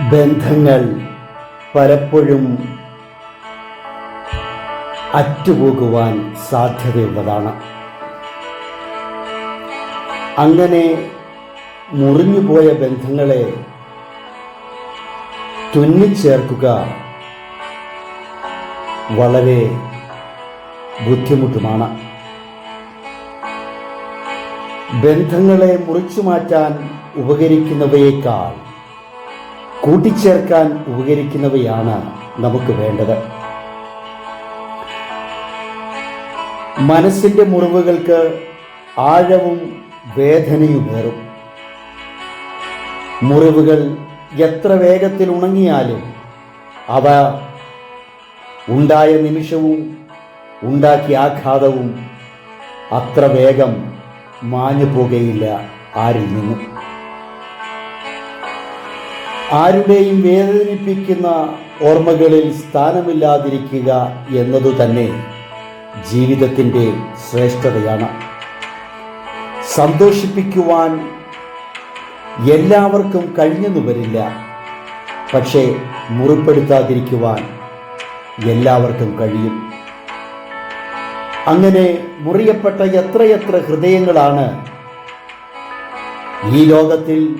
ബന്ധങ്ങൾ പലപ്പോഴും അറ്റുപോകുവാൻ സാധ്യതയുള്ളതാണ്. അങ്ങനെ മുറിഞ്ഞുപോയ ബന്ധങ്ങളെ തുന്നിച്ചേർക്കുക വളരെ ബുദ്ധിമുട്ടുമാണ്. ബന്ധങ്ങളെ മുറിച്ചു മാറ്റാൻ ഉപകരിക്കുന്നവയേക്കാൾ കൂട്ടിച്ചേർക്കാൻ ഉപകരിക്കുന്നവയാണ് നമുക്ക് വേണ്ടത്. മനസ്സിന്റെ മുറിവുകൾക്ക് ആഴവും വേദനയും വേദനയുമേറും മുറിവുകൾ എത്ര വേഗത്തിൽ ഉണങ്ങിയാലും അവ ഉണ്ടായ നിമിഷവും ഉണ്ടാക്കിയ ആഘാതവും അത്ര വേഗം മാഞ്ഞു പോകുകയില്ല ആരിൽ നിന്നും. ആരുടെയും വേദനിപ്പിക്കുന്ന ഓർമ്മകളിൽ സ്ഥാനമില്ലാതിരിക്കുക എന്നതു തന്നെ ജീവിതത്തിന്റെ ശ്രേഷ്ഠതയാണ്. സന്തോഷിപ്പിക്കുവാൻ എല്ലാവർക്കും കഴിഞ്ഞെന്നു വരില്ല. പക്ഷേ മുറിപ്പെടുത്താതിരിക്കുവാൻ എല്ലാവർക്കും കഴിയും. അങ്ങനെ മുറിയപ്പെട്ട എത്രയെത്ര ഹൃദയങ്ങളാണ് ഈ ലോകത്തിൽ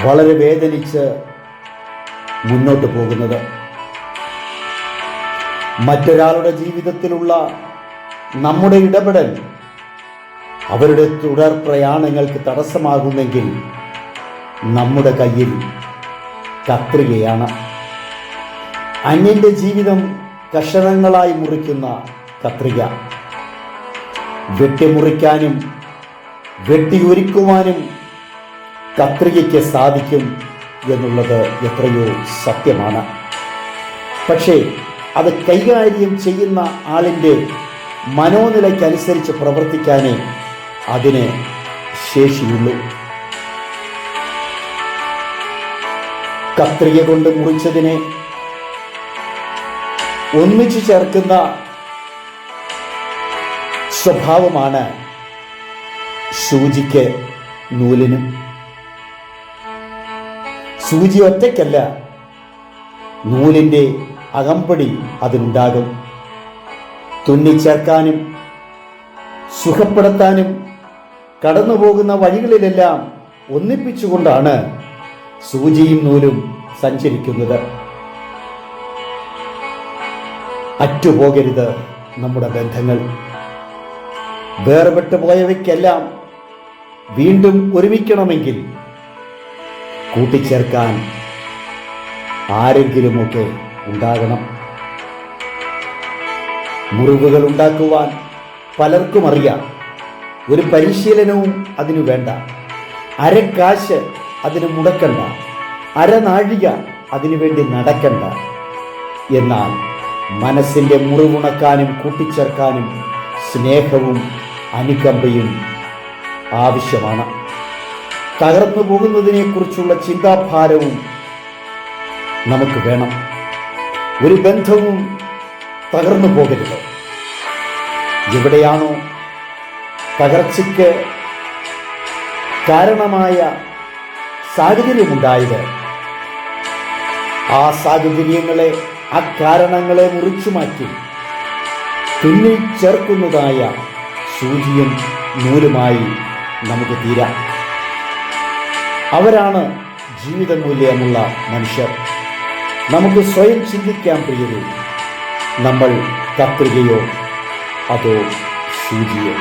വളരെ വേദനിച്ച് മുന്നോട്ട് പോകുന്നത്. മറ്റൊരാളുടെ ജീവിതത്തിലുള്ള നമ്മുടെ ഇടപെടൽ അവരുടെ തുടർ പ്രയാണങ്ങൾക്ക് തടസ്സമാകുന്നെങ്കിൽ നമ്മുടെ കയ്യിൽ കത്രികയാണ്. അന്യന്റെ ജീവിതം കഷണങ്ങളായി മുറിക്കുന്ന കത്രിക. വെട്ടിമുറിക്കാനും വെട്ടിയൊരുക്കുവാനും കത്രികയ്ക്ക് സാധിക്കും എന്നുള്ളത് എത്രയോ സത്യമാണ്. പക്ഷേ അത് കൈകാര്യം ചെയ്യുന്ന ആളിന്റെ മനോനിലയ്ക്കനുസരിച്ച് പ്രവർത്തിക്കാനേ അതിന് ശേഷിയുള്ളൂ. കത്രിക കൊണ്ട് മുറിച്ചതിനെ ഒന്നിച്ചു ചേർക്കുന്ന സ്വഭാവമാണ് സൂചിക്ക് നൂലിനും. സൂചി ഒറ്റയ്ക്കല്ല. നൂലിന്റെ അകമ്പടി അതിനുണ്ടാകും. തുന്നിച്ചേർക്കാനും സുഖപ്പെടുത്താനും കടന്നു പോകുന്ന വഴികളിലെല്ലാം ഒന്നിപ്പിച്ചുകൊണ്ടാണ് സൂചിയും നൂലും സഞ്ചരിക്കുന്നത്. അറ്റുപോകരുത് നമ്മുടെ ബന്ധങ്ങൾ. വേർപെട്ടു പോയവയ്ക്കെല്ലാം വീണ്ടും ഒരുമിക്കണമെങ്കിൽ കൂട്ടിച്ചേർക്കാൻ ആരെങ്കിലുമൊക്കെ ഉണ്ടാകണം. മുറിവുകൾ ഉണ്ടാക്കുവാൻ പലർക്കും അറിയാം. ഒരു പരിശീലനവും അതിനു വേണ്ട. അരക്കാശ് അതിന് മുടക്കണ്ട. അരനാഴിക അതിനു വേണ്ടി നടക്കണ്ട. എന്നാൽ മനസ്സിന്റെ മുറിവുണക്കാനും കൂട്ടിച്ചേർക്കാനും സ്നേഹവും അനുകമ്പയും ആവശ്യമാണ്. തകർന്നു പോകുന്നതിനെക്കുറിച്ചുള്ള ചിന്താഭാരവും നമുക്ക് വേണം. ഒരു ബന്ധവും തകർന്നു പോകരുത്. എവിടെയാണോ തകർച്ചയ്ക്ക് കാരണമായ സാഹചര്യമുണ്ടായത് ആ സാഹചര്യങ്ങളെ ആ കാരണങ്ങളെ മുറിച്ചു മാറ്റി തുന്നി ചേർക്കുന്നതായ സൂചിയും നൂലുമായി നമുക്ക് തീരാം. അവരാണ് ജീവിതമൂല്യമുള്ള മനുഷ്യർ. നമുക്ക് സ്വയം ചിന്തിക്കാൻ പ്രിയരേ നമ്മൾ കത്രികയോ അതോ സൂചിയോ?